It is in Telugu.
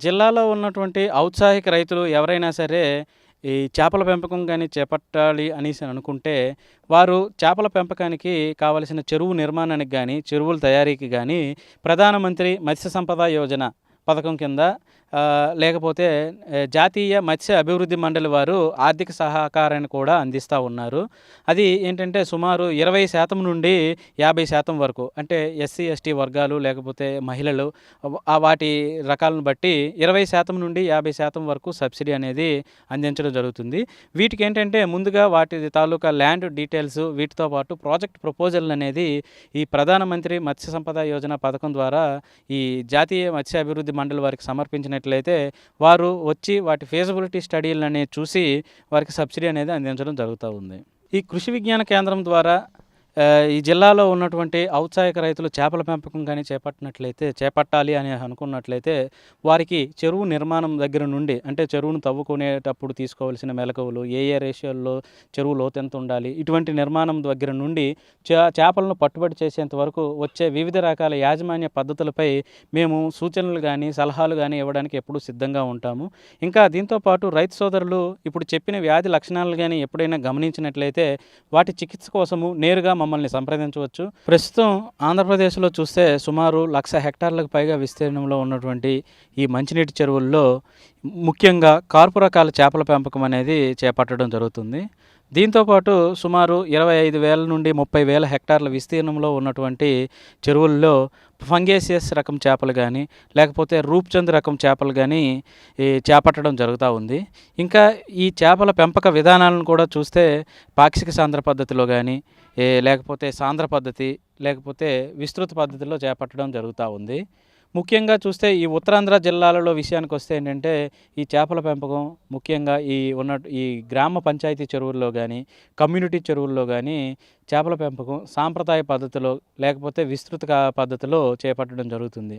జిల్లాలో ఉన్నటువంటి ఔత్సాహిక రైతులు ఎవరైనా సరే ఈ చేపల పెంపకం కానీ చేపట్టాలి అనేసి అనుకుంటే వారు చేపల పెంపకానికి కావలసిన చెరువు నిర్మాణానికి కానీ చెరువుల తయారీకి కానీ ప్రధానమంత్రి మత్స్య సంపద యోజన పథకం కింద లేకపోతే జాతీయ మత్స్య అభివృద్ధి మండలి వారు ఆర్థిక సహకారాన్ని కూడా అందిస్తూ ఉన్నారు. అది ఏంటంటే సుమారు ఇరవై శాతం నుండి యాభై శాతం వరకు అంటే ఎస్సీ ఎస్టీ వర్గాలు లేకపోతే మహిళలు వాటి రకాలను బట్టి ఇరవై శాతం నుండి యాభై శాతం వరకు సబ్సిడీ అనేది అందించడం జరుగుతుంది. వీటికి ఏంటంటే ముందుగా వాటి తాలూకా ల్యాండ్ డీటెయిల్స్ వీటితో పాటు ప్రాజెక్ట్ ప్రపోజల్ అనేది ఈ ప్రధానమంత్రి మత్స్య సంపద యోజన పథకం ద్వారా ఈ జాతీయ మత్స్య అభివృద్ధి మండలి వారికి సమర్పించిన సమర్పించినట్లయితే వారు వచ్చి వాటి ఫీజబిలిటీ స్టడీలు అనేవి చూసి వారికి సబ్సిడీ అనేది అందించడం జరుగుతూ ఉంది. ఈ కృషి విజ్ఞాన కేంద్రం ద్వారా ఈ జిల్లాలో ఉన్నటువంటి ఔత్సాహిక రైతులు చేపల పెంపకం కానీ చేపట్టినట్లయితే చేపట్టాలి అని అనుకున్నట్లయితే వారికి చెరువు నిర్మాణం దగ్గర నుండి అంటే చెరువును తవ్వుకునేటప్పుడు తీసుకోవాల్సిన మెలకువలు ఏ ఏ రేషియోల్లో చెరువు లోతు ఎంత ఉండాలి ఇటువంటి నిర్మాణం దగ్గర నుండి చే- చేపలను పట్టుబడి చేసేంత వరకు వచ్చే వివిధ రకాల యాజమాన్య పద్ధతులపై మేము సూచనలు కానీ సలహాలు కానీ ఇవ్వడానికి ఎప్పుడూ సిద్ధంగా ఉంటాము. ఇంకా దీంతో పాటు రైతు సోదరులు ఇప్పుడు చెప్పిన వ్యాధి లక్షణాలు కానీ ఎప్పుడైనా గమనించినట్లయితే వాటి చికిత్స కోసము నేరుగా మమ్మల్ని సంప్రదించవచ్చు. ప్రస్తుతం ఆంధ్రప్రదేశ్లో చూస్తే సుమారు లక్ష హెక్టార్లకు పైగా విస్తీర్ణంలో ఉన్నటువంటి ఈ మంచినీటి చెరువుల్లో ముఖ్యంగా కార్పు రకాల చేపల పెంపకం అనేది చేపట్టడం జరుగుతుంది. దీంతోపాటు సుమారు ఇరవై ఐదు వేల నుండి ముప్పై వేల హెక్టార్ల విస్తీర్ణంలో ఉన్నటువంటి చెరువుల్లో ఫంగేసియస్ రకం చేపలు కానీ లేకపోతే రూప్చంద్ రకం చేపలు కానీ ఈ చేపట్టడం జరుగుతూ ఉంది. ఇంకా ఈ చేపల పెంపక విధానాలను కూడా చూస్తే పాక్షిక సాంద్ర పద్ధతిలో కానీ లేకపోతే సాంద్ర పద్ధతి లేకపోతే విస్తృత పద్ధతిలో చేపట్టడం జరుగుతూ ఉంది. ముఖ్యంగా చూస్తే ఈ ఉత్తరాంధ్ర జిల్లాలలో విషయానికి వస్తే ఏంటంటే ఈ చేపల పెంపకం ముఖ్యంగా ఈ ఉన్న ఈ గ్రామ పంచాయతీ చెరువుల్లో కానీ కమ్యూనిటీ చెరువుల్లో కానీ చేపల పెంపకం సాంప్రదాయ పద్ధతిలో లేకపోతే విస్తృత పద్ధతిలో చేపట్టడం జరుగుతుంది.